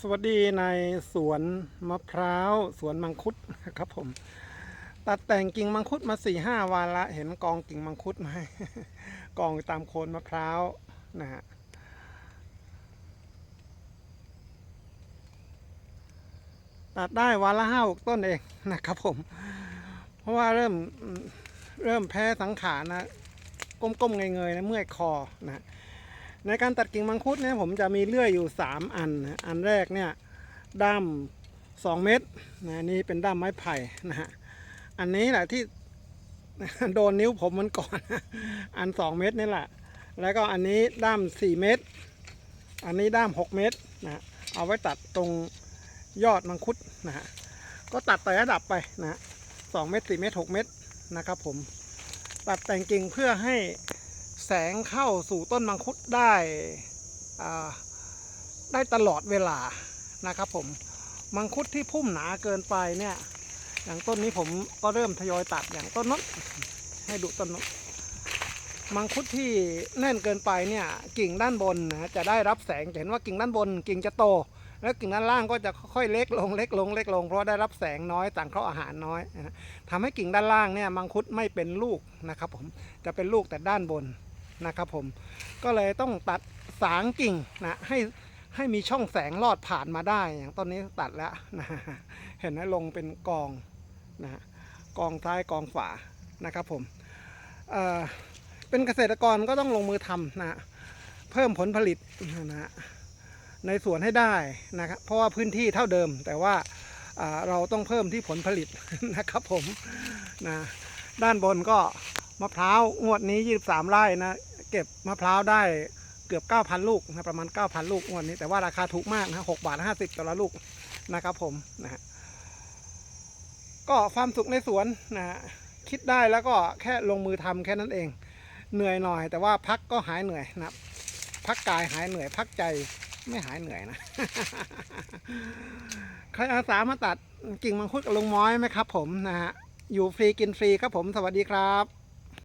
สวัสดีในสวนมะพร้าว สวนมังคุดครับผม ตัดแต่งกิ่งมังคุดมาสี่ห้าวันละ เห็นกองกิ่งมังคุดไหมกองตามโคนมะพร้าวนะฮะตัดได้วันละห้าหกต้นเองนะครับผม เพราะว่าเริ่มเริ่มแพ้สังขารนะก้มๆเงยๆนะเมื่อยคอนะ ในการตัดกิ่งมังคุดเนี่ยผมจะมีเลื่อยอยู่ 3 อันนะอันแรกเนี่ยด้าม2 เมตรนะนี่เป็นด้ามไม้ไผ่นะฮะอันนี้แหละที่โดนนิ้วผมมันก่อน อัน 2 เมตรนี่แหละ แล้วก็อันนี้ด้าม 4 เมตร อันนี้ด้าม 6 เมตรนะเอาไว้ตัดตรงยอดมังคุดนะฮะก็ตัดแต่ระดับไปนะสองเมตร4เมตร6เมตรนะครับผมตัดแต่งกิ่งเพื่อให้ แสงเข้าสู่ต้นมังคุดได้ได้ตลอดเวลานะครับผมมังคุดที่พุ่มหนาเกินไปเนี่ยอย่างต้นนี้ผมก็เริ่มทยอยตัดอย่างต้นนั้นให้ดูต้นนั้นมังคุดที่แน่นเกินไปเนี่ยกิ่งด้านบนนะจะได้รับแสงเห็นว่ากิ่งด้านบน กิ่งจะโต แล้วกิ่งด้านล่างก็จะค่อยเล็กลงเล็กลงเล็กลงเพราะได้รับแสงน้อยต่างเคราะห์อาหารน้อยนะทำให้กิ่งด้านล่างเนี่ยมังคุดไม่เป็นลูกนะครับผมจะเป็นลูกแต่ด้านบน นะครับผมก็เลยต้องตัดสางกิ่งนะให้ให้มีช่องแสงลอดผ่านมาได้อย่างต้นนี้ตัดแล้วนะเห็นไหมลงเป็นกองนะกองซ้ายกองขวานะครับผมเอ่อเป็นเกษตรกรก็ต้องลงมือทำนะเพิ่มผลผลิตนะในสวนให้ได้นะครับเพราะว่าพื้นที่เท่าเดิม แต่ว่าอ่าเราต้องเพิ่มที่ผลผลิตนะครับผมนะด้านบนก็มะพร้าวงวดนี้ 23 ไร่นะ เก็บมะพร้าวได้เกือบ 9,000 ลูกนะประมาณ 9,000 ลูกวดนี้ แต่ว่าราคาถูกมากนะ6บาท50ต่อละลูกนะครับผมนะฮะก็ความสุขในสวนนะฮะคิดได้แล้วก็แค่ลงมือทำแค่นั้นเอง เหนื่อยหน่อย แต่ว่าพักก็หายเหนื่อยนะพักกายหายเหนื่อย พักใจไม่หายเหนื่อยนะ ใครอาสามาตัดกิ่งมังคุดกับลุงม้อยไหมครับ ผมนะฮะอยู่ฟรีกินฟรีครับผมสวัสดีครับ